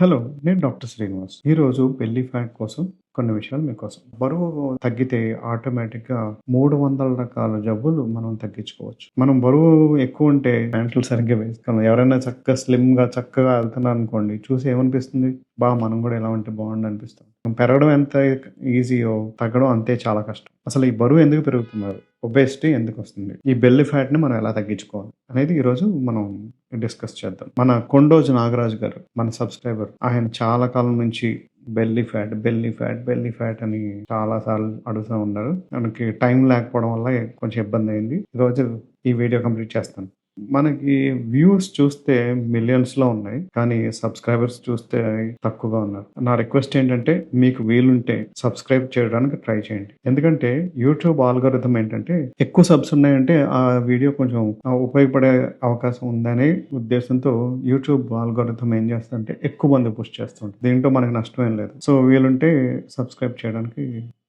Hello నేను doctor Srinivas. ఈరోజు పెళ్ళి ఫ్యాట్ కోసం కొన్ని విషయాలు మీకోసం. బరువు తగ్గితే ఆటోమేటిక్గా మూడు వందల రకాల జబ్బులు మనం తగ్గించుకోవచ్చు. మనం బరువు ఎక్కువ ఉంటే ప్యాంట్లు సరిగ్గా వేసుకోవాలి ఎవరైనా చక్కగా స్లిమ్గా చక్కగా వెళ్తున్నారు అనుకోండి చూసి ఏమనిపిస్తుంది? బా మనం కూడా ఎలా ఉంటే బాగుండు అనిపిస్తుంది. పెరగడం ఎంత ఈజీయో తగ్గడం అంతే చాలా కష్టం. అసలు ఈ బరువు ఎందుకు పెరుగుతున్నారు? ఒబేసిటీ ఎందుకు వస్తుంది ఈ బెల్లి ఫ్యాట్ని మనం ఎలా తగ్గించుకోవాలి అనేది ఈరోజు మనం డిస్కస్ చేద్దాం. మన కొండోజు నాగరాజు గారు మన సబ్స్క్రైబర్ ఆయన చాలా కాలం నుంచి belly fat belly fat belly fat అని చాలా సార్లు అడుగుతూ ఉన్నారు. మనకి టైం లేకపోవడం వల్ల కొంచెం ఇబ్బంది అయింది. ఈరోజు ఈ వీడియో కంప్లీట్ చేస్తాను. మనకి వ్యూస్ చూస్తే మిలియన్స్లో ఉన్నాయి కానీ సబ్స్క్రైబర్స్ చూస్తే తక్కువగా ఉన్నారు. నా రిక్వెస్ట్ ఏంటంటే మీకు వీలుంటే సబ్స్క్రైబ్ చేయడానికి ట్రై చేయండి. ఎందుకంటే యూట్యూబ్ ఆల్గోరిథం ఏంటంటే ఎక్కువ సబ్స్ ఉన్నాయంటే ఆ వీడియో కొంచెం ఉపయోగపడే అవకాశం ఉందనే ఉద్దేశంతో యూట్యూబ్ ఆల్గోరిథం ఏం చేస్తుందంటే ఎక్కువ మంది పుష్ చేస్తుంది దీంట్లో మనకి నష్టం ఏం లేదు. సో వీలుంటే సబ్స్క్రైబ్ చేయడానికి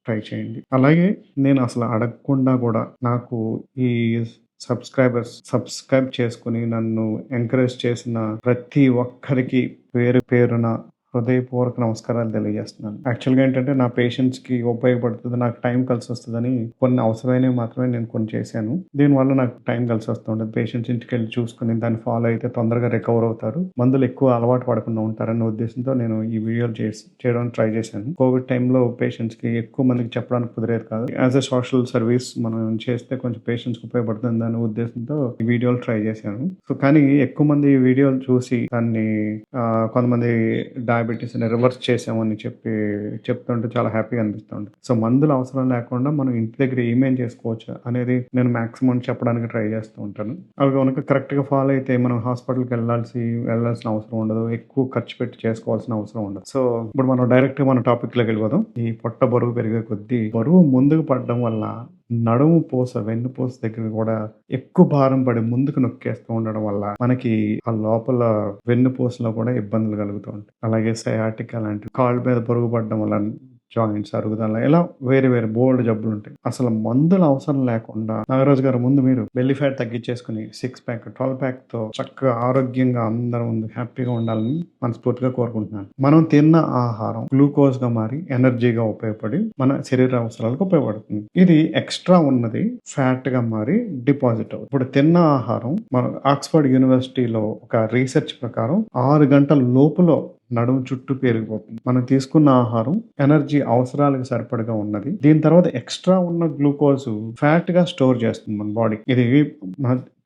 ట్రై చేయండి. అలాగే నేను అసలు అడగకుండా కూడా నాకు ఈ సబ్స్క్రైబర్స్ సబ్స్క్రైబ్ చేసుకుని నన్ను ఎంకరేజ్ చేసిన ప్రతి ఒక్కరికి పేరు పేరున హృదయపూర్వక నమస్కారాలు తెలియజేస్తున్నాను. యాక్చువల్గా ఏంటంటే నా పేషెంట్స్కి ఉపయోగపడుతుంది నాకు టైం కలిసి వస్తుందని కొన్ని అవసరమైనవి మాత్రమే నేను కొన్ని చేశాను. దీనివల్ల నాకు టైం కలిసి వస్తుండదు పేషెంట్స్ ఇంటికి వెళ్ళి చూసుకుని దాన్ని ఫాలో అయితే తొందరగా రికవర్ అవుతారు. మందులు ఎక్కువ అలవాటు పడకుండా ఉంటారన్న ఉద్దేశంతో నేను ఈ వీడియోలు చేసి చేయడానికి ట్రై చేశాను. కోవిడ్ టైంలో పేషెంట్స్కి ఎక్కువ మందికి చెప్పడానికి కుదిరేది కాదు. యాజ్ ఎ సోషల్ సర్వీస్ మనం చేస్తే కొంచెం పేషెంట్స్కి ఉపయోగపడుతుంది అనే ఉద్దేశంతో ఈ వీడియోలు ట్రై చేశాను. సో కానీ ఎక్కువ మంది ఈ వీడియోలు చూసి దాన్ని కొంతమంది డయాబెటీస్ని రివర్స్ చేసామని చెప్పి చెప్తుంటే చాలా హ్యాపీగా అనిపిస్తుంది సో మందులు అవసరం లేకుండా మనం ఇంటి దగ్గర ఏమేం చేసుకోవచ్చు అనేది నేను మాక్సిమం చెప్పడానికి ట్రై చేస్తూ ఉంటాను. అవి కనుక కరెక్ట్గా ఫాలో అయితే మనం హాస్పిటల్కి వెళ్ళాల్సి వెళ్ళాల్సిన అవసరం ఉండదు. ఎక్కువ ఖర్చు పెట్టి చేసుకోవాల్సిన అవసరం ఉండదు. సో ఇప్పుడు మనం డైరెక్ట్గా మన టాపిక్లోకి వెళ్ళిపోదాం. ఈ పొట్ట బరువు పెరిగే కొద్దీ బరువు ముందుకు పడడం వల్ల నడుము పూస వెన్ను పూస దగ్గర కూడా ఎక్కువ భారం పడి ముందుకు నొక్కేస్తూ ఉండడం వల్ల మనకి ఆ లోపల వెన్నుపూసలో కూడా ఇబ్బందులు కలుగుతూ ఉంటాయి. అలాగే సయాటిక లాంటి కాళ్ళ మీద పొరుగు పడడం వల్ల జాయింట్స్ అరుగుదల ఇలా వేరే వేరే బోల్డ్ జబ్బులు ఉంటాయి. అసలు మందుల అవసరం లేకుండా నాగరాజు గారు ముందు మీరు బెల్లి ఫ్యాట్ తగ్గించేసుకుని సిక్స్ ప్యాక్ ట్వెల్వ్ ప్యాక్తో చక్కగా ఆరోగ్యంగా అందరూ ముందు హ్యాపీగా ఉండాలని మనస్ఫూర్తిగా కోరుకుంటున్నాను. మనం తిన్న ఆహారం గ్లూకోజ్గా మారి ఎనర్జీగా ఉపయోగపడి మన శరీర అవసరాలకు ఉపయోగపడుతుంది. ఇది ఎక్స్ట్రా ఉన్నది ఫ్యాట్గా మారి డిపాజిట్ అవుతుంది. ఇప్పుడు తిన్న ఆహారం మన ఆక్స్ఫర్డ్ యూనివర్సిటీలో ఒక రీసెర్చ్ ప్రకారం ఆరు గంటల లోపులో నడుము చుట్టూ పెరిగిపోతుంది మనం తీసుకున్న ఆహారం ఎనర్జీ అవసరాలకు సరిపడగా ఉన్నది. దీని తర్వాత ఎక్స్ట్రా ఉన్న గ్లూకోజ్ ఫ్యాట్గా స్టోర్ చేస్తుంది మన బాడీ ఇది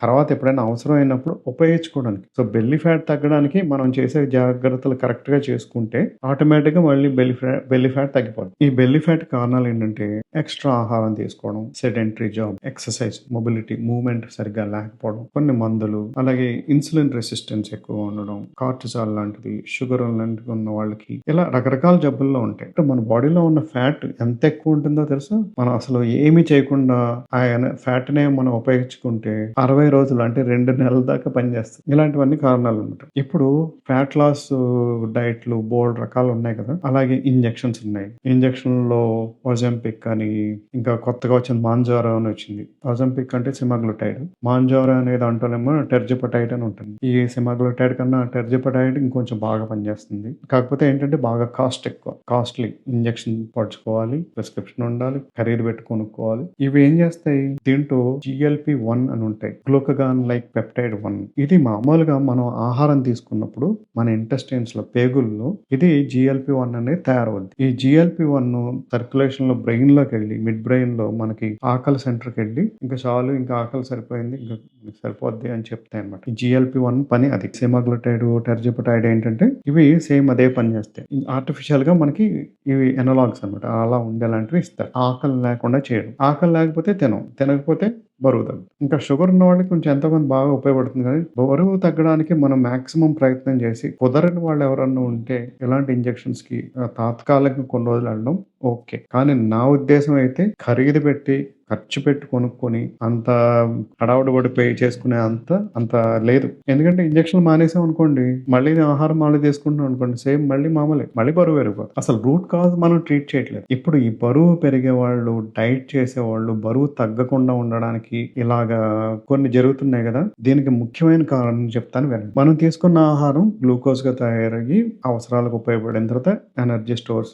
తర్వాత ఎప్పుడైనా అవసరం అయినప్పుడు ఉపయోగించుకోవడానికి. సో బెల్లి ఫ్యాట్ తగ్గడానికి మనం చేసే జాగ్రత్తలు కరెక్ట్గా చేసుకుంటే ఆటోమేటిక్గా మళ్ళీ బెల్లి ఫ్యాట్ బెల్లి ఫ్యాట్ తగ్గిపోతుంది ఈ బెల్లి ఫ్యాట్ కారణాలు ఏంటంటే ఎక్స్ట్రా ఆహారం తీసుకోవడం sedentary job exercise mobility movement సరిగ్గా లేకపోవడం కొన్ని మందులు అలాగే ఇన్సులిన్ రెసిస్టెన్స్ ఎక్కువ ఉండడం కార్టిసాల్ లాంటిది షుగర్ లాంటివి ఉన్న వాళ్ళకి ఇలా రకరకాల జబ్బుల్లో ఉంటాయి. అంటే మన బాడీలో ఉన్న ఫ్యాట్ ఎంత ఎక్కువ ఉంటుందో తెలుసా? మనం అసలు ఏమీ చేయకుండా ఆయన ఫ్యాట్నే మనం ఉపయోగించుకుంటే అరవై రోజులు అంటే రెండు నెలల దాకా పనిచేస్తుంది ఇలాంటివన్నీ కారణాలు ఉంటాయి ఇప్పుడు ఫ్యాట్ లాస్ డైట్లు బోల్డ్ రకాలు ఉన్నాయి కదా? అలాగే ఇంజెక్షన్స్ ఉన్నాయి. ఇంజెక్షన్లో ఒజంపిక్ అని ఇంకా కొత్తగా వచ్చిన మాంజోరా అని వచ్చింది. ఒజంపిక్ అంటే సిమాగ్లూటైడ్. మాంజోరా అనే దాంట్లోనేమో టెర్జిపటైడ్ అని ఉంటుంది. ఈ సిమాగ్లూటైడ్ కన్నా టెర్జిపటైడ్ ఇంకొంచెం బాగా పనిచేస్తుంది. కాకపోతే ఏంటంటే బాగా కాస్ట్ ఎక్కువ. కాస్ట్లీ ఇంజెక్షన్ పడుచుకోవాలి ప్రిస్క్రిప్షన్ ఉండాలి ఖరీదు పెట్టి కొనుక్కోవాలి. ఇవి ఏం చేస్తాయి? దీంట్లో జిఎల్పి వన్ అని ఉంటాయి. గ్లో గ్లూకగాన్ లైక్ పెప్టైడ్ వన్ ఇది మామూలుగా మనం ఆహారం తీసుకున్నప్పుడు మన ఇంటెస్టైన్స్లో పేగుల్లో ఇది జిఎల్పి వన్ అనేది తయారవుద్ది. ఈ జిఎల్పి వన్ సర్క్యులేషన్లో బ్రెయిన్లోకి వెళ్ళి మిడ్ బ్రెయిన్లో మనకి ఆకలి సెంటర్కి వెళ్ళి ఇంకా చాలు ఇంకా ఆకలి సరిపోయింది ఇంకా సరిపోద్ది అని చెప్తాయి అనమాట ఈ జిఎల్పి వన్ పని అది. సెమాగ్లటైడ్ టెర్జిపటైడ్ ఏంటంటే ఇవి సేమ్ అదే పని చేస్తాయి. ఆర్టిఫిషియల్గా మనకి ఇవి ఎనలాగ్స్ అనమాట అలా ఉండేలాంటివి ఇస్తారు. ఆకలి లేకుండా చేయడం. ఆకలి లేకపోతే తినం. తినకపోతే బరువు తగ్గుతుంది ఇంకా షుగర్ ఉన్న వాళ్ళకి కొంచెం ఎంతో కొంత బాగా ఉపయోగపడుతుంది కానీ బరువు తగ్గడానికి మనం మాక్సిమం ప్రయత్నం చేసి కుదరని వాళ్ళు ఎవరన్నా ఉంటే ఇలాంటి ఇంజెక్షన్స్కి తాత్కాలికంగా కొన్ని రోజులు వెళ్ళడం ఓకే. కానీ నా ఉద్దేశం అయితే ఖరీదు పెట్టి ఖర్చు పెట్టి కొనుక్కొని అంత హడావుడి పడి పే చేసుకునే అంత అంత లేదు. ఎందుకంటే ఇంజక్షన్ మానేసాం అనుకోండి మళ్ళీ ఆహారం మళ్ళీ తీసుకుంటాం అనుకోండి సేమ్ మళ్ళీ మామూలే. మళ్ళీ బరువు పెరుగుతుంది అసలు రూట్ కాజ్ మనం ట్రీట్ చేయట్లేదు. ఇప్పుడు ఈ బరువు పెరిగే వాళ్ళు డైట్ చేసేవాళ్ళు బరువు తగ్గకుండా ఉండడానికి ఇలాగా కొన్ని జరుగుతున్నాయి కదా దీనికి ముఖ్యమైన కారణం చెప్తాను వినండి. మనం తీసుకున్న ఆహారం గ్లూకోజ్గా తయారయ్యి అవసరాలకు ఉపయోగపడిన తర్వాత ఎనర్జీ స్టోర్స్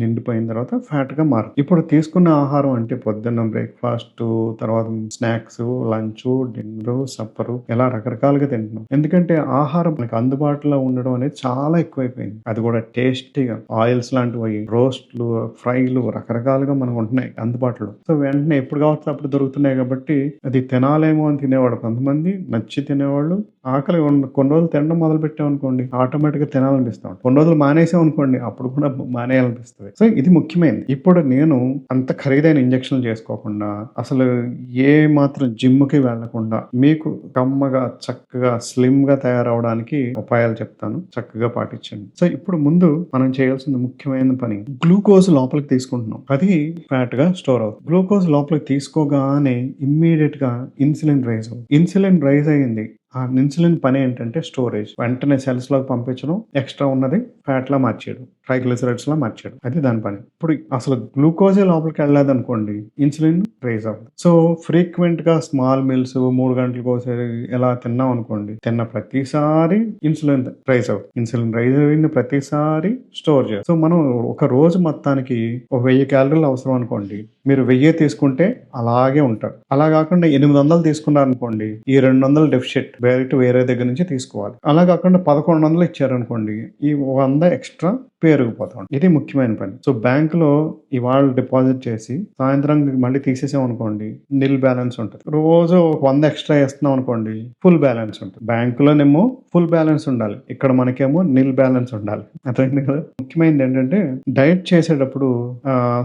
నిండిపోయిన తర్వాత ఫ్యాట్గా మారు ఇప్పుడు తీసుకున్న ఆహారం అంటే పొద్దున్న బ్రేక్ఫాస్ట్ తర్వాత స్నాక్స్ లంచ్ డిన్నర్ సప్పరు ఇలా రకరకాలుగా తింటున్నాం. ఎందుకంటే ఆహారం మనకి అందుబాటులో ఉండడం అనేది చాలా ఎక్కువైపోయింది. అది కూడా టేస్టీగా. ఆయిల్స్ లాంటివి రోస్ట్లు ఫ్రైలు రకరకాలుగా మనకు ఉంటున్నాయి అందుబాటులో. సో వెంటనే ఎప్పుడు కావచ్చు అప్పుడు దొరుకుతున్నాయి కాబట్టి అది తినాలేమో అని తినేవాడు కొంతమంది నచ్చి తినేవాళ్ళు. ఆకలి కొన్ని రోజులు తినడం మొదలు పెట్టాం అనుకోండి ఆటోమేటిక్గా తినాలనిపిస్తాం కొన్ని రోజులు మానేసాం అనుకోండి అప్పుడు కూడా మానేయాలనిపిస్తుంది. సో ఇది ముఖ్యమైనది. ఇప్పుడు నేను అంత ఖరీదైన ఇంజక్షన్లు చేసుకోకుండా అసలు ఏ మాత్రం జిమ్కి వెళ్ళకుండా మీకు కమ్మగా చక్కగా స్లిమ్గా తయారవడానికి ఉపాయాలు చెప్తాను. చక్కగా పాటించండి. సో ఇప్పుడు ముందు మనం చేయాల్సిన ముఖ్యమైన పని. గ్లూకోజ్ లోపలికి తీసుకుంటున్నాం. అది ఫ్యాట్గా స్టోర్ అవుతుంది. గ్లూకోజ్ లోపలికి తీసుకోగానే ఇమ్మీడియట్గా ఇన్సులిన్ రైజ్ అవుతుంది. ఇన్సులిన్ రైజ్ అయ్యింది. ఆ ఇన్సులిన్ పని ఏంటంటే స్టోరేజ్ వెంటనే సెల్స్లోకి పంపించడం. ఎక్స్ట్రా ఉన్నది. ఫ్యాట్ లా మార్చేయడం. ట్రైగ్లిసరైడ్స్ లా మార్చేయడం. అది దాని పని. ఇప్పుడు అసలు గ్లూకోజే లోపలికి వెళ్ళలేదు అనుకోండి ఇన్సులిన్ రేజ్ అవుతుంది సో ఫ్రీక్వెంట్గా స్మాల్ మీల్స్ మూడు గంటలకు ఒకసారి ఎలా తిన్నాం అనుకోండి తిన్న ప్రతిసారి ఇన్సులిన్ రైజ్ అవుతుంది ఇన్సులిన్ రైజ్ అయిన ప్రతిసారి స్టోర్ చేస్తాం సో మనం ఒక రోజు మొత్తానికి ఒక వెయ్యి క్యాలరీలు అవసరం అనుకోండి మీరు వెయ్యి తీసుకుంటే అలాగే ఉంటారు అలా కాకుండా ఎనిమిది వందలు తీసుకున్నారు అనుకోండి ఈ రెండు వందలు డెఫిషిట్ డైరెక్ట్ వేరే దగ్గర నుంచి తీసుకోవాలి. అలా కాకుండా పదకొండు వందలు ఇచ్చారనుకోండి ఈ వంద ఎక్స్ట్రా పేరుకుపోతాం ఇది ముఖ్యమైన పని. సో బ్యాంక్లో ఇవాళ డిపాజిట్ చేసి సాయంత్రం మళ్ళీ తీసేసాం అనుకోండి నిల్ బ్యాలెన్స్ ఉంటుంది. రోజు ఒక వంద ఎక్స్ట్రా వేస్తున్నాం అనుకోండి ఫుల్ బ్యాలెన్స్ ఉంటుంది. బ్యాంక్ లోనేమో ఫుల్ బ్యాలెన్స్ ఉండాలి. ఇక్కడ మనకేమో నిల్ బ్యాలెన్స్ ఉండాలి. అర్థమైంది కదా? ముఖ్యమైనది ఏంటంటే డైట్ చేసేటప్పుడు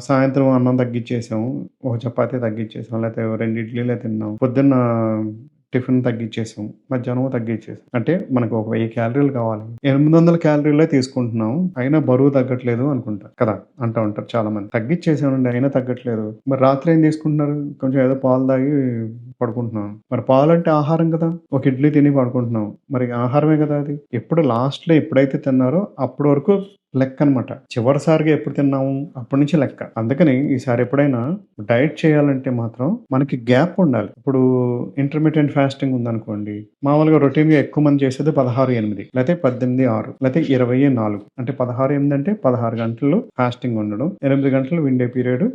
సాయంత్రం అన్నం తగ్గించేసాం ఒక చపాతీ తగ్గించేసాం లేకపోతే రెండు ఇడ్లీలే తిన్నాం పొద్దున్న టిఫిన్ తగ్గించేసాం మధ్యాహ్నం తగ్గించేసాం అంటే మనకు ఒక వెయ్యి క్యాలరీలు కావాలి. ఎనిమిది వందల క్యాలరీలే తీసుకుంటున్నాం. అయినా బరువు తగ్గట్లేదు అనుకుంటారు కదా? అంటూ ఉంటారు చాలా మంది తగ్గించేసామండి అయినా తగ్గట్లేదు. మరి రాత్రి ఏం తీసుకుంటున్నారు? కొంచెం ఏదో పాలు తాగి పడుకుంటున్నాం. మరి పాలు అంటే ఆహారం కదా? ఒక ఇడ్లీ తిని పడుకుంటున్నాం. మరి ఆహారమే కదా అది? ఎప్పుడు లాస్ట్లో ఎప్పుడైతే తిన్నారో అప్పటి వరకు లెక్క అనమాట చివరిసారిగా ఎప్పుడు తిన్నాము? అప్పటి నుంచి లెక్క. అందుకని ఈసారి ఎప్పుడైనా డైట్ చేయాలంటే మాత్రం మనకి గ్యాప్ ఉండాలి. ఇప్పుడు ఇంటర్మీడియట్ ఫాస్టింగ్ ఉందనుకోండి మామూలుగా రొటీన్గా ఎక్కువ మంది చేసేది పదహారు ఎనిమిది లేకపోతే పద్దెనిమిది ఆరు లేకపోతే ఇరవై నాలుగు. అంటే పదహారు ఎనిమిది అంటే పదహారు గంటలు ఫాస్టింగ్ ఉండడం ఎనిమిది గంటలు విండే పీరియడ్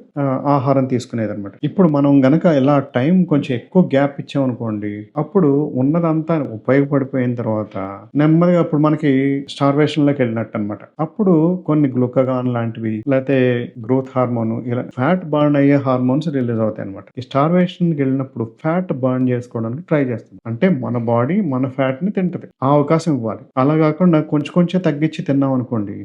ఆహారం తీసుకునేది అనమాట ఇప్పుడు మనం గనక ఇలా టైం కొంచెం ఎక్కువ గ్యాప్ ఇచ్చామనుకోండి అప్పుడు ఉన్నదంతా ఉపయోగపడిపోయిన తర్వాత నెమ్మదిగా అప్పుడు మనకి స్టార్వేషన్లోకి వెళ్ళినట్టు అనమాట అప్పుడు కొన్ని గ్లూకగాన్ లాంటివి లేకపోతే గ్రోత్ హార్మోన్ ఇలా ఫ్యాట్ బర్న్ అయ్యే హార్మోన్స్ రిలీజ్ అవుతాయి అనమాట ఈ స్టార్వేషన్ వెళ్ళినప్పుడు ఫ్యాట్ బర్న్ చేసుకోవడానికి ట్రై చేస్తుంది అంటే మన బాడీ మన ఫ్యాట్ని తింటది. ఆ అవకాశం ఇవ్వాలి. అలా కాకుండా కొంచెం కొంచెం తగ్గించి తిన్నాం అనుకోండి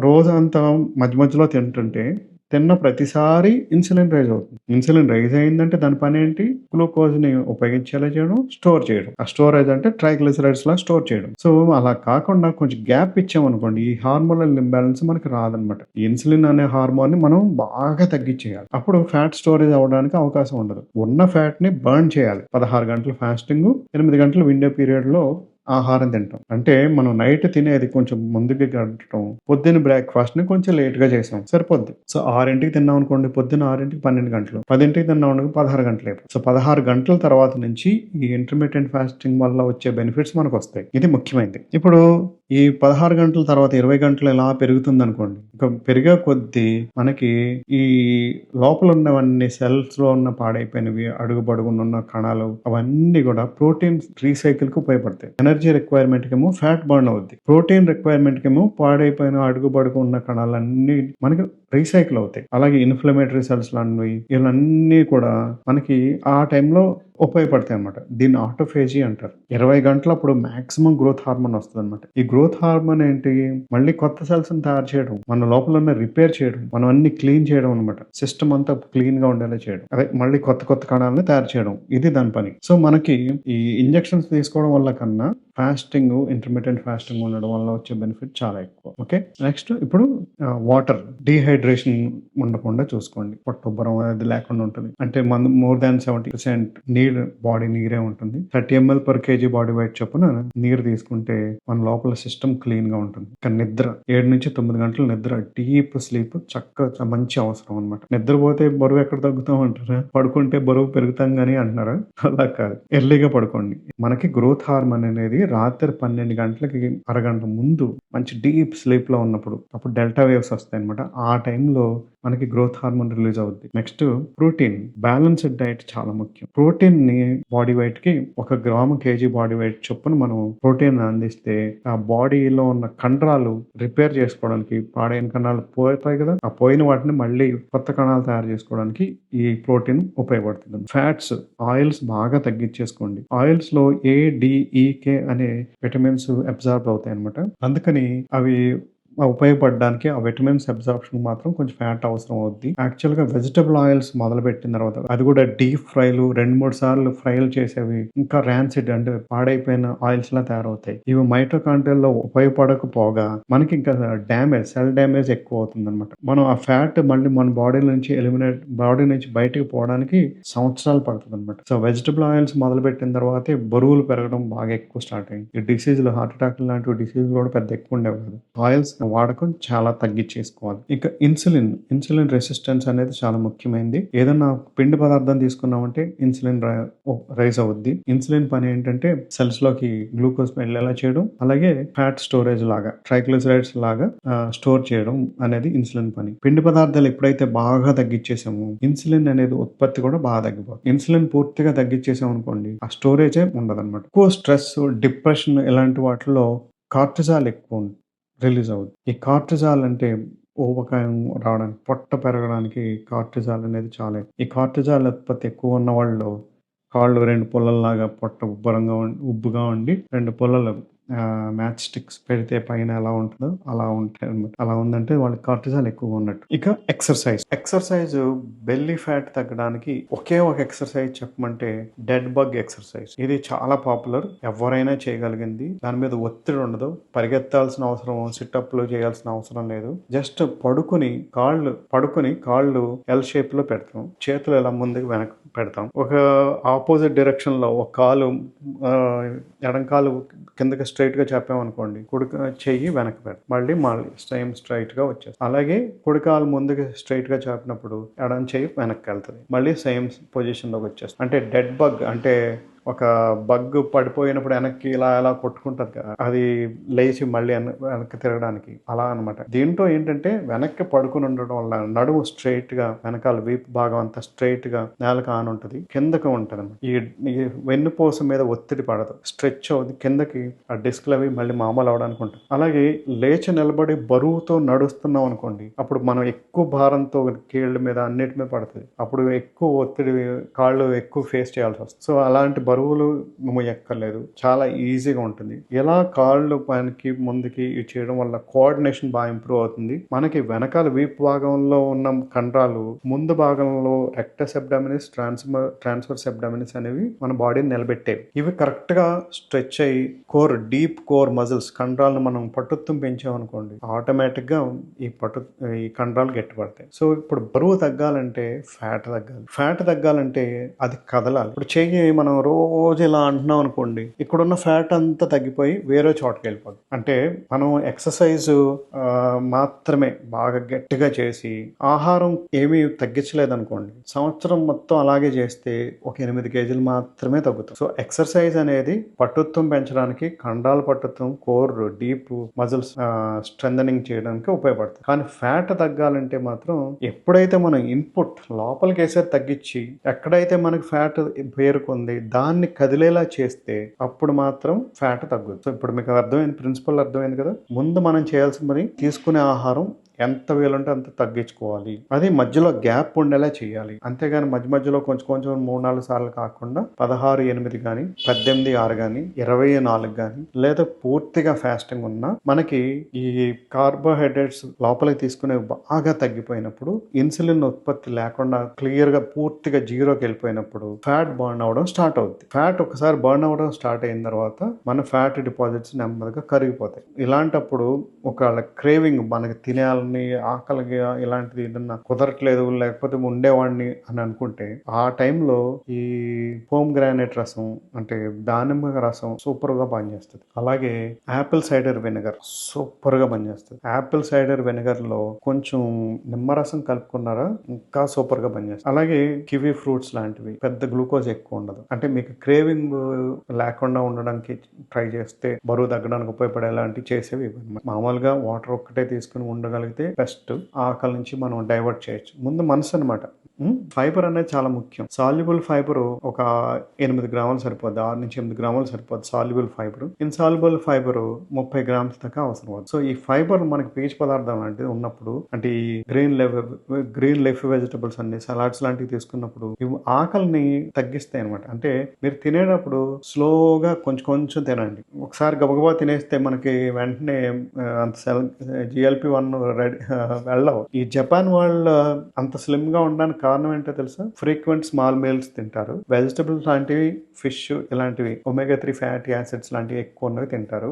రోజు అంతా మధ్య మధ్యలో తింటుంటే తిన్న ప్రతిసారి ఇన్సులిన్ రైజ్ అవుతుంది. ఇన్సులిన్ రైజ్ అయిందంటే దాని పని ఏంటి? గ్లూకోజ్ని ఉపయోగించేలా చేయడం స్టోర్ చేయడం. ఆ స్టోరేజ్ అంటే ట్రైగ్లిసరైడ్స్ లా స్టోర్ చేయడం. సో అలా కాకుండా కొంచెం గ్యాప్ ఇచ్చామనుకోండి ఈ హార్మోనల్ ఇంబ్యాలెన్స్ మనకి రాదనమాట. ఇన్సులిన్ అనే హార్మోన్ని మనం బాగా తగ్గించేయాలి. అప్పుడు ఫ్యాట్ స్టోరేజ్ అవ్వడానికి అవకాశం ఉండదు. ఉన్న ఫ్యాట్ని బర్న్ చేయాలి. పదహారు గంటలు ఫాస్టింగ్ ఎనిమిది గంటలు విండో పీరియడ్లో ఆహారం తింటాం. అంటే మనం నైట్ తినేది కొంచెం ముందుకి గడటం పొద్దున్న బ్రేక్ఫాస్ట్ని కొంచెం లేట్గా చేసాం సరిపోద్ది. సో ఆరింటికి తిన్నాం అనుకోండి పొద్దున్న ఆరింటికి పన్నెండు గంటలు పదింటికి తిన్నాం అనుకో పదహారు గంటలు అయిపోయి సో పదహారు గంటల తర్వాత నుంచి ఈ ఇంటర్మీడియట్ ఫాస్టింగ్ వల్ల వచ్చే బెనిఫిట్స్ మనకు వస్తాయి ఇది ముఖ్యమైనది. ఇప్పుడు ఈ పదహారు గంటల తర్వాత ఇరవై గంటలు ఎలా పెరుగుతుంది అనుకోండి ఇంకా పెరిగే కొద్దీ మనకి ఈ లోపల ఉన్నవన్నీ సెల్స్లో ఉన్న పాడైపోయినవి అడుగు ఉన్న కణాలు అవన్నీ కూడా ప్రోటీన్ రీసైకిల్కి ఉపయోగపడతాయి. ఎనర్జీ రిక్వైర్మెంట్ కేమో ఫ్యాట్ బర్న్ అవుద్ది. ప్రోటీన్ రిక్వైర్మెంట్ కేమో పాడైపోయిన అడుగు బడుగు ఉన్న కణాలన్నీ మనకి రీసైకిల్ అవుతాయి. అలాగే ఇన్ఫ్లమేటరీ సెల్స్ లాంటివి ఇవన్నీ కూడా మనకి ఆ టైంలో ఉపయోగపడతాయి అనమాట దీన్ని ఆటోఫేజీ అంటారు. ఇరవై గంటలు అప్పుడు మాక్సిమం గ్రోత్ హార్మోన్ వస్తుంది అనమాట ఈ గ్రోత్ హార్మోన్ ఏంటి? మళ్ళీ కొత్త సెల్స్ తయారు చేయడం మన లోపల ఉన్న రిపేర్ చేయడం మనం అన్ని క్లీన్ చేయడం అనమాట సిస్టమ్ అంతా క్లీన్గా ఉండేలా చేయడం. అదే మళ్ళీ కొత్త కొత్త కణాలను తయారు చేయడం. ఇది దాని పని. సో మనకి ఈ ఇంజక్షన్స్ తీసుకోవడం వల్ల కన్నా ఫాస్టింగ్ ఇంటర్మీడియట్ ఫాస్టింగ్ ఉండడం వల్ల వచ్చే బెనిఫిట్ చాలా ఎక్కువ. ఓకే నెక్స్ట్ ఇప్పుడు వాటర్ డిహైడ్రేషన్ ఉండకుండా చూసుకోండి. పొట్టుబ్బరం అది లేకుండా ఉంటుంది. అంటే మన మోర్ దాన్ సెవెంటీ పర్సెంట్ నీర్ బాడీ నీరే ఉంటుంది. Thirty ML per KG body weight చొప్పున నీరు తీసుకుంటే మన లోపల సిస్టమ్ క్లీన్గా ఉంటుంది. కానీ నిద్ర ఏడు నుంచి తొమ్మిది గంటలు నిద్ర డీప్ స్లీప్ చక్కగా మంచి అవసరం అనమాట నిద్రపోతే బరువు ఎక్కడ తగ్గుతాం అంటారా? పడుకుంటే బరువు పెరుగుతాం కానీ అంటున్నారా? అలా కాదు. ఎర్లీగా పడుకోండి. మనకి గ్రోత్ హార్మోన్ అనేది రాత్రి పన్నెండు గంటలకి అరగంట ముందు మంచి డీప్ స్లీప్లో ఉన్నప్పుడు అప్పుడు డెల్టా వేవ్స్ వస్తాయి అనమాట ఆ టైంలో మనకి గ్రోత్ హార్మోన్ రిలీజ్ అవుద్ది. నెక్స్ట్ ప్రోటీన్ బ్యాలెన్స్డ్ డైట్ చాలా ముఖ్యం. ప్రోటీన్ని బాడీ వెయిట్కి ఒక గ్రాము కేజీ బాడీ వెయిట్ చొప్పున మనం ప్రోటీన్ అందిస్తే ఆ బాడీలో ఉన్న కండరాలు రిపేర్ చేసుకోవడానికి పాడైన కణాలు పోతాయి కదా ఆ పోయిన వాటిని మళ్ళీ కొత్త కణాలు తయారు చేసుకోవడానికి ఈ ప్రోటీన్ ఉపయోగపడుతుంది. ఫ్యాట్స్ ఆయిల్స్ బాగా తగ్గించేసుకోండి. ఆయిల్స్లో A D E K e, అనే విటమిన్స్ అబ్జార్బ్ అవుతాయి అనమాట అందుకని అవి ఉపయోగపడడానికి ఆ విటమిన్స్ అబ్జార్ప్షన్ మాత్రం కొంచెం ఫ్యాట్ అవసరం అవుద్ది. యాక్చువల్గా వెజిటబుల్ ఆయిల్స్ మొదలు పెట్టిన తర్వాత అది కూడా డీప్ ఫ్రైలు రెండు మూడు సార్లు ఫ్రైలు చేసేవి. ఇంకా ర్యాన్సిడ్ అంటే పాడైపోయిన ఆయిల్స్ లా తయారవుతాయి. ఇవి మైటోకాండ్రియల్లో ఉపయోగపడకపోగా మనకి ఇంకా డ్యామేజ్ సెల్ డ్యామేజ్ ఎక్కువ అవుతుంది అనమాట మనం ఆ ఫ్యాట్ మళ్ళీ మన బాడీ నుంచి ఎలిమినేట్ బాడీ నుంచి బయటకు పోవడానికి సంవత్సరాలు పడుతుంది అనమాట సో వెజిటబుల్ ఆయిల్స్ మొదలు పెట్టిన తర్వాతే బరువులు పెరగడం బాగా ఎక్కువ స్టార్ట్ అయింది. ఈ డిసీజులు హార్ట్ అటాక్ లాంటి డిసీజ్ కూడా పెద్ద ఎక్కువ ఉండేవి కాదు. ఆయిల్స్ వాడకం చాలా తగ్గించేసుకోవాలి ఇక ఇన్సులిన్ ఇన్సులిన్ రెసిస్టెన్స్ అనేది చాలా ముఖ్యమైనది ఏదన్నా పిండి పదార్థం తీసుకున్నామంటే ఇన్సులిన్ రైజ్ అవుద్ది. ఇన్సులిన్ పని ఏంటంటే సెల్స్లోకి గ్లూకోజ్ వెళ్ళేలా చేయడం అలాగే ఫ్యాట్ స్టోరేజ్ లాగా ట్రైగ్లిసరైడ్స్ లాగా స్టోర్ చేయడం అనేది ఇన్సులిన్ పని. పిండి పదార్థాలు ఎప్పుడైతే బాగా తగ్గించేసాము ఇన్సులిన్ అనేది ఉత్పత్తి కూడా బాగా తగ్గిపోతుంది. ఇన్సులిన్ పూర్తిగా తగ్గించేసాం అనుకోండి ఆ స్టోరేజే ఉండదన్నమాట. ఎక్కువ స్ట్రెస్ డిప్రెషన్ ఇలాంటి వాటిలో కార్టిజాల్ ఎక్కువ రిలీజ్ అవుద్ది ఈ కార్టిజాల్ అంటే ఊబకాయం రావడానికి పొట్ట పెరగడానికి కార్టిజాల్ అనేది చాలా ఈ కార్టిజాల్ ఉత్పత్తి ఎక్కువ ఉన్న వాళ్ళు కాళ్ళు రెండు పుల్లల్లాగా పొట్ట ఉబ్బరంగా ఉబ్బుగా ఉండి రెండు పుల్లలు మ్యాచ్ స్టిక్స్ పెడితే పైన ఎలా ఉంటుందో అలా ఉంటాయి అలా ఉందంటే వాళ్ళకి కార్టిజాల్ ఎక్కువగా ఉన్నట్టు. ఇక ఎక్సర్సైజ్. ఎక్సర్సైజ్ బెల్లీ ఫ్యాట్ తగ్గడానికి ఒకే ఒక ఎక్సర్సైజ్ చెప్పమంటే డెడ్ బగ్ ఎక్సర్సైజ్. ఇది చాలా పాపులర్. ఎవరైనా చేయగలిగింది. దాని మీద ఒత్తిడి ఉండదు. పరిగెత్తాల్సిన అవసరం సిట్అప్లు చేయాల్సిన అవసరం లేదు. జస్ట్ పడుకుని కాళ్ళు పడుకుని కాళ్ళు ఎల్ షేప్లో పెడతాం. చేతులు ఇలా ముందుకు వెనక పెడతాం. ఒక ఆపోజిట్ డైరెక్షన్లో ఒక కాలు ఎడంకాలు కిందకి స్ట్రైట్గా చెప్పామనుకోండి కుడి చెయ్యి వెనక్కి పెడతాం. మళ్ళీ మళ్ళీ సేమ్ స్ట్రైట్గా గా అలాగే కుడికాలు ముందుకు స్ట్రైట్గా చాపినప్పుడు ఎడం చెయ్యి వెనక్కి వెళ్తుంది. మళ్ళీ సేమ్ పొజిషన్లోకి వచ్చేస్తుంది అంటే డెడ్ బగ్ అంటే ఒక బగ్ పడిపోయినప్పుడు వెనక్కి ఇలా ఇలా కొట్టుకుంటారు కదా. అది లేచి మళ్ళీ వెనక్కి తిరగడానికి. అలా అనమాట దీంట్లో ఏంటంటే వెనక్కి పడుకుని ఉండడం వల్ల నడుము స్ట్రైట్గా వెనకాల వీపు భాగం అంతా స్ట్రైట్గా నేలకు ఆన్ ఉంటుంది కిందకి ఉంటుంది ఈ వెన్నుపోస మీద ఒత్తిడి పడదు. స్ట్రెచ్ అవుతుంది కిందకి ఆ డిస్క్లు అవి మళ్ళీ మామూలు అవడానికి ఉంటుంది. అలాగే లేచి నిలబడి బరువుతో నడుస్తున్నాం అనుకోండి అప్పుడు మనం ఎక్కువ భారంతో కీళ్ళ మీద అన్నిటి మీద పడుతుంది. అప్పుడు ఎక్కువ ఒత్తిడి కాళ్ళు ఎక్కువ ఫేస్ చేయాల్సి వస్తుంది. సో అలాంటి బరువులు ఎక్కర్లేదు చాలా ఈజీగా ఉంటుంది. ఎలా కాళ్ళు పనికి ముందుకి ఇవి చేయడం వల్ల కోఆర్డినేషన్ బాగా ఇంప్రూవ్ అవుతుంది. మనకి వెనకాల వీపు భాగంలో ఉన్న కండరాలు ముందు భాగంలో rectus abdominis transfer transfer abdominis అనేవి మన బాడీని నిలబెట్టేవి ఇవి కరెక్ట్గా స్ట్రెచ్ అయ్యి కోర్ డీప్ కోర్ మజిల్స్ కండరాలను మనం పట్టుత్వం పెంచామనుకోండి ఆటోమేటిక్గా ఈ పట్టు ఈ కండరాలు గట్టిపడతాయి. సో ఇప్పుడు బరువు తగ్గాలంటే ఫ్యాట్ తగ్గాలి. ఫ్యాట్ తగ్గాలంటే అది కదలాలి. ఇప్పుడు చేయి మనం రోజు ఇలా అంటున్నాం అనుకోండి ఇక్కడున్న ఫ్యాట్ అంతా తగ్గిపోయి వేరే చోటకి వెళ్ళిపోదు అంటే మనం ఎక్సర్సైజ్ మాత్రమే బాగా గట్టిగా చేసి ఆహారం ఏమీ తగ్గించలేదు అనుకోండి సంవత్సరం మొత్తం అలాగే చేస్తే ఒక ఎనిమిది కేజీలు మాత్రమే తగ్గుతాం సో ఎక్సర్సైజ్ అనేది పట్టుత్వం పెంచడానికి కండాల పట్టుత్వం కోర్ డీప్ మజిల్స్ స్ట్రెంథనింగ్ చేయడానికి ఉపయోగపడుతుంది కానీ ఫ్యాట్ తగ్గాలంటే మాత్రం ఎప్పుడైతే మనం ఇన్పుట్ లోపలికి వేసే తగ్గించి ఎక్కడైతే మనకి ఫ్యాట్ పేరుకుంది దాన్ని కదిలేలా చేస్తే అప్పుడు మాత్రం ఫ్యాట్ తగ్గుతుంది. ఇప్పుడు మీకు అర్థమైంది ప్రిన్సిపల్ అర్థమైంది కదా? ముందు మనం చేయాల్సిన పని తీసుకునే ఆహారం ఎంత వీలుంటే అంత తగ్గించుకోవాలి. అది మధ్యలో గ్యాప్ ఉండేలా చేయాలి. అంతేగాని మధ్య మధ్యలో కొంచెం కొంచెం మూడు నాలుగు సార్లు కాకుండా పదహారు ఎనిమిది కానీ పద్దెనిమిది ఆరు కానీ ఇరవై నాలుగు కానీ లేదా పూర్తిగా ఫాస్టింగ్ ఉన్నా మనకి ఈ కార్బోహైడ్రేట్స్ లోపలికి తీసుకునే బాగా తగ్గిపోయినప్పుడు ఇన్సులిన్ ఉత్పత్తి లేకుండా క్లియర్గా పూర్తిగా జీరోకి వెళ్ళిపోయినప్పుడు ఫ్యాట్ బర్న్ అవడం స్టార్ట్ అవుద్ది. ఫ్యాట్ ఒకసారి బర్న్ అవడం స్టార్ట్ అయిన తర్వాత మన ఫ్యాట్ డిపాజిట్స్ నెమ్మదిగా కరిగిపోతాయి. ఇలాంటప్పుడు ఒకవేళ క్రేవింగ్ మనకి తినేయాలని తినాలని ఆకలిగా ఇలాంటిది ఏదన్నా కుదరట్లేదు లేకపోతే ఉండేవాడిని అని అనుకుంటే ఆ టైంలో ఈ హోమ్ గ్రానైట్ రసం అంటే దానిమ్మ రసం సూపర్గా పనిచేస్తుంది. అలాగే యాపిల్ సైడర్ వెనిగర్ సూపర్గా పనిచేస్తుంది. యాపిల్ సైడర్ వెనిగర్లో కొంచెం నిమ్మరసం కలుపుకున్నారా ఇంకా సూపర్గా పనిచేస్తుంది. అలాగే కివీ ఫ్రూట్స్ లాంటివి పెద్ద గ్లూకోజ్ ఎక్కువ ఉండదు. అంటే మీకు క్రేవింగ్ లేకుండా ఉండడానికి ట్రై చేస్తే బరువు తగ్గడానికి ఉపయోగపడే లాంటివి చేసేవి మామూలుగా వాటర్ ఒక్కటే తీసుకుని ఉండగలిగితే బెస్ట్. ఆకలి నుంచి మనం డైవర్ట్ చేయొచ్చు. ముందు మనసు అనమాట ఫైబర్ అనేది చాలా ముఖ్యం. సాల్యుబుల్ ఫైబర్ ఒక ఎనిమిది గ్రాములు సరిపోద్ది ఆరు నుంచి ఎనిమిది గ్రాములు సరిపోద్ది సాల్యుబుల్ ఫైబర్. ఇన్సాల్యుబుల్ ఫైబర్ ముప్పై గ్రామ్స్ దాకా అవసరం అవుతుంది సో ఈ ఫైబర్ మనకి పీచు పదార్థం లాంటిది ఉన్నప్పుడు అంటే ఈ green leaf green leaf vegetables అన్ని సలాడ్స్ లాంటివి తీసుకున్నప్పుడు ఇవి ఆకలిని తగ్గిస్తాయి అనమాట అంటే మీరు తినేటప్పుడు స్లోగా కొంచెం కొంచెం తినండి. ఒకసారి గబగబా తినేస్తే మనకి వెంటనే అంత సెల్ జిఎల్పి వన్ రెడీ వెళ్ళవు. ఈ జపాన్ వాళ్ళు అంత స్లిమ్గా ఉండడానికి కారణం ఏంటో తెలుసా? ఫ్రీక్వెంట్ స్మాల్ మీల్స్ తింటారు. వెజిటబుల్స్ లాంటివి ఫిష్ ఇలాంటివి ఒమేగా త్రీ ఫ్యాటీ యాసిడ్స్ లాంటివి ఎక్కువ ఉన్నవి తింటారు.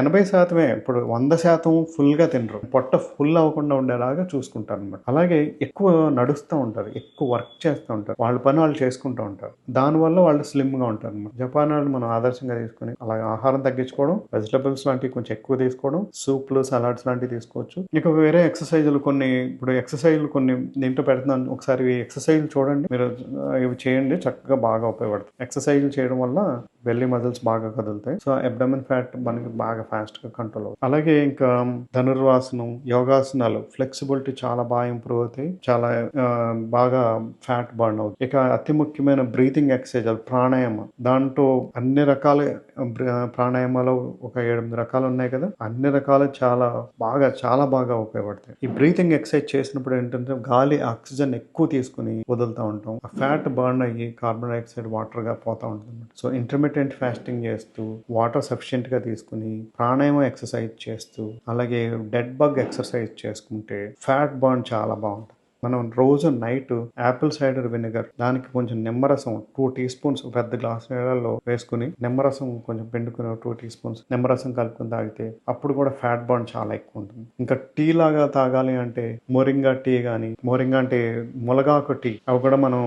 ఎనభై శాతమే ఇప్పుడు వంద శాతం ఫుల్గా తినరు. పొట్ట ఫుల్ అవ్వకుండా ఉండేలాగా చూసుకుంటారు అనమాట అలాగే ఎక్కువ నడుస్తూ ఉంటారు ఎక్కువ వర్క్ చేస్తూ ఉంటారు. వాళ్ళ పని వాళ్ళు చేసుకుంటూ ఉంటారు. దానివల్ల వాళ్ళు స్లిమ్గా ఉంటారు అనమాట జపాన్ వాళ్ళు మనం ఆదర్శంగా తీసుకుని అలాగే ఆహారం తగ్గించుకోవడం వెజిటబుల్స్ లాంటివి కొంచెం ఎక్కువ తీసుకోవడం సూప్లు సలాడ్స్ లాంటివి తీసుకోవచ్చు. ఇక వేరే ఎక్సర్సైజులు కొన్ని ఇప్పుడు ఎక్సర్సైజులు కొన్ని దీంట్లో పెడుతున్నాను ఒకసారి ఎక్సర్సైజ్ చూడండి. మీరు ఇవి చేయండి. చక్కగా బాగా ఉపయోగపడుతుంది. ఎక్సర్సైజ్లు చేయడం వల్ల బెల్లీ మజిల్స్ బాగా కదులుతాయి. సో ఎబ్డమిన్ ఫ్యాట్ మనకి బాగా ఫాస్ట్గా కంట్రోల్ అవుతుంది. అలాగే ఇంకా ధనుర్వాసనం యోగాసనాలు ఫ్లెక్సిబిలిటీ చాలా బాగా ఇంప్రూవ్ అవుతాయి. చాలా బాగా ఫ్యాట్ బర్న్ అవుతుంది ఇక అతి ముఖ్యమైన బ్రీతింగ్ ఎక్సర్సైజ్ ప్రాణాయామం. దాంట్లో అన్ని రకాల ప్రాణాయామాలు ఒక ఏడెనిమిది రకాలు ఉన్నాయి కదా. అన్ని రకాలు చాలా బాగా చాలా బాగా ఉపయోగపడతాయి. ఈ బ్రీతింగ్ ఎక్సర్సైజ్ చేసినప్పుడు ఏంటంటే గాలి ఆక్సిజన్ ఎక్కువ తీసుకుని వదులుతూ ఉంటాం. ఆ ఫ్యాట్ బర్న్ అయ్యి కార్బన్ డైఆక్సైడ్ వాటర్గా పోతా ఉంటుంది సో ఇంటర్మీడియట్ ఫాస్టింగ్ చేస్తూ వాటర్ సఫిషియెంట్గా తీసుకుని ప్రాణాయామం ఎక్సర్సైజ్ చేస్తూ అలాగే డెడ్ బగ్ ఎక్సర్సైజ్ చేసుకుంటే ఫ్యాట్ బర్న్ చాలా బాగుంటుంది. మనం రోజు నైట్ యాపిల్ సైడర్ వెనిగర్ దానికి కొంచెం నిమ్మరసం టూ టీ స్పూన్స్ పెద్ద గ్లాస్ నీళ్ళలో వేసుకుని నిమ్మరసం కొంచెం పిండుకుని టూ టీ స్పూన్స్ నిమ్మరసం కలుపుకుని తాగితే అప్పుడు కూడా ఫ్యాట్ బర్న్ చాలా ఎక్కువ ఉంటుంది. ఇంకా టీ లాగా తాగాలి అంటే మోరింగా టీ కానీ మోరింగా అంటే ములగాకు టీ అవి కూడా మనం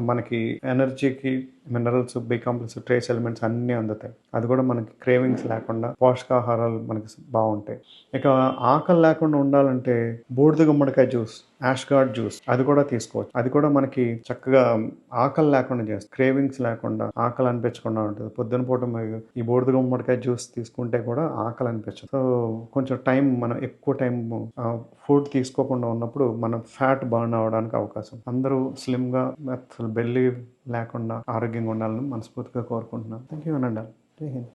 మనకి ఎనర్జీకి minerals B complex trace elements అన్నీ అందుతాయి. అది కూడా మనకి క్రేవింగ్స్ లేకుండా పోషకాహారాలు మనకి బాగుంటాయి. ఇక ఆకలి లేకుండా ఉండాలంటే బూడిద గుమ్మడికాయ జ్యూస్ యాష్ గార్డ్ జ్యూస్ అది కూడా తీసుకోవచ్చు. అది కూడా మనకి చక్కగా ఆకలి లేకుండా చేస్తుంది. క్రేవింగ్స్ లేకుండా ఆకలి అనిపించకుండా ఉంటుంది. పొద్దున పూట ఈ బూడిద గుమ్మడికాయ జ్యూస్ తీసుకుంటే కూడా ఆకలి అనిపించదు. సో కొంచెం టైం మనం ఎక్కువ టైం ఫుడ్ తీసుకోకుండా ఉన్నప్పుడు మనం ఫ్యాట్ బర్న్ అవ్వడానికి అవకాశం. అందరూ స్లిమ్గా అసలు బెల్లి లేకుండా ఆరోగ్యంగా ఉండాలని మనస్ఫూర్తిగా కోరుకుంటున్నాను. థ్యాంక్ యూ అనండి జై హింద్